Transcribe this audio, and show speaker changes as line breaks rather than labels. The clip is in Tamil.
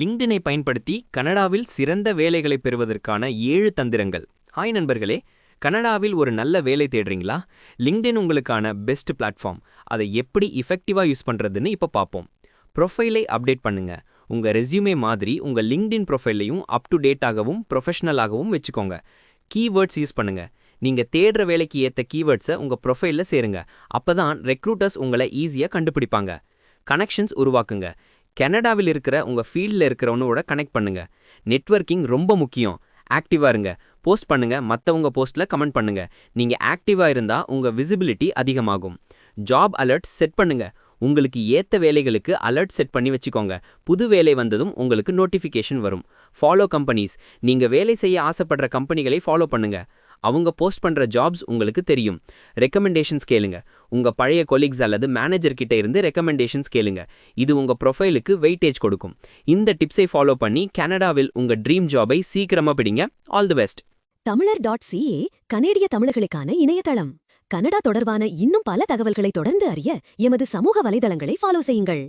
லிங்க்டினை பயன்படுத்தி கனடாவில் சிறந்த வேலைகளை பெறுவதற்கான ஏழு தந்திரங்கள். ஹாய் நண்பர்களே கனடாவில் ஒரு நல்ல வேலை தேடுறீங்களா? லிங்க்டின் உங்களுக்கான பெஸ்ட் பிளாட்ஃபார்ம். அதை எப்படி இஃபெக்டிவாக யூஸ் பண்ணுறதுன்னு இப்போ பார்ப்போம் ப்ரொஃபைலை அப்டேட் பண்ணுங்க. உங்க ரெஸ்யூமே மாதிரி உங்க லிங்க்டின் ப்ரொஃபைலையும் அப் டு டேட்டாகவும் ப்ரொஃபஷனலாகவும் வச்சுக்கோங்க. கீவேர்ட்ஸ் யூஸ் பண்ணுங்க. நீங்க தேடுற வேலைக்கு ஏற்ற கீவேர்ட்ஸை உங்க ப்ரொஃபைலில் சேருங்க. அப்போ தான் ரெக்ரூட்டர்ஸ் உங்களை ஈஸியா கண்டுபிடிப்பாங்க. கனெக்ஷன்ஸ் உருவாக்குங்க. கனடாவில் இருக்கிற உங்க ஃபீல்டில் இருக்கிறவனோட கனெக்ட் பண்ணுங்க. நெட்வொர்க்கிங் ரொம்ப முக்கியம். ஆக்டிவா இருங்க. போஸ்ட் பண்ணுங்க. மத்தவங்க போஸ்ட்ல கமெண்ட் பண்ணுங்க. நீங்க ஆக்டிவா இருந்தால் உங்க விசிபிலிட்டி அதிகமாகும். ஜாப் அலர்ட் செட் பண்ணுங்க. உங்களுக்கு ஏற்ற வேலைகளுக்கு அலர்ட் செட் பண்ணி வச்சுக்கோங்க. புது வேலை வந்ததும் உங்களுக்கு நோட்டிஃபிகேஷன் வரும். ஃபாலோ கம்பெனிஸ் நீங்கள் வேலை செய்ய ஆசைப்படுற கம்பெனிகளை ஃபாலோ பண்ணுங்கள் அவங்க போஸ்ட் பண்ற ஜாப்ஸ் உங்களுக்கு தெரியும். ரெக்கமெண்டேஷன்ஸ் கேளுங்க. உங்க பழைய கொலீக்ஸ் அல்லது மேனேஜர் கிட்ட இருந்து ரெக்கமெண்டேஷன்ஸ் கேளுங்க. இது உங்க ப்ரொஃபைலுக்கு வெயிட்டேஜ் கொடுக்கும். இந்த டிப்ஸை ஃபாலோ பண்ணி கனடாவில் உங்க ட்ரீம் ஜாபை சீக்கிரமா பிடிங்க. All the best
Tamilar dot CA கனேடிய தமிழர்களுக்கான இணையதளம். கனடா தொடர்பான இன்னும் பல தகவல்களை தொடர்ந்து அறிய எமது சமூக வலைதளங்களை ஃபாலோ செய்யுங்கள்.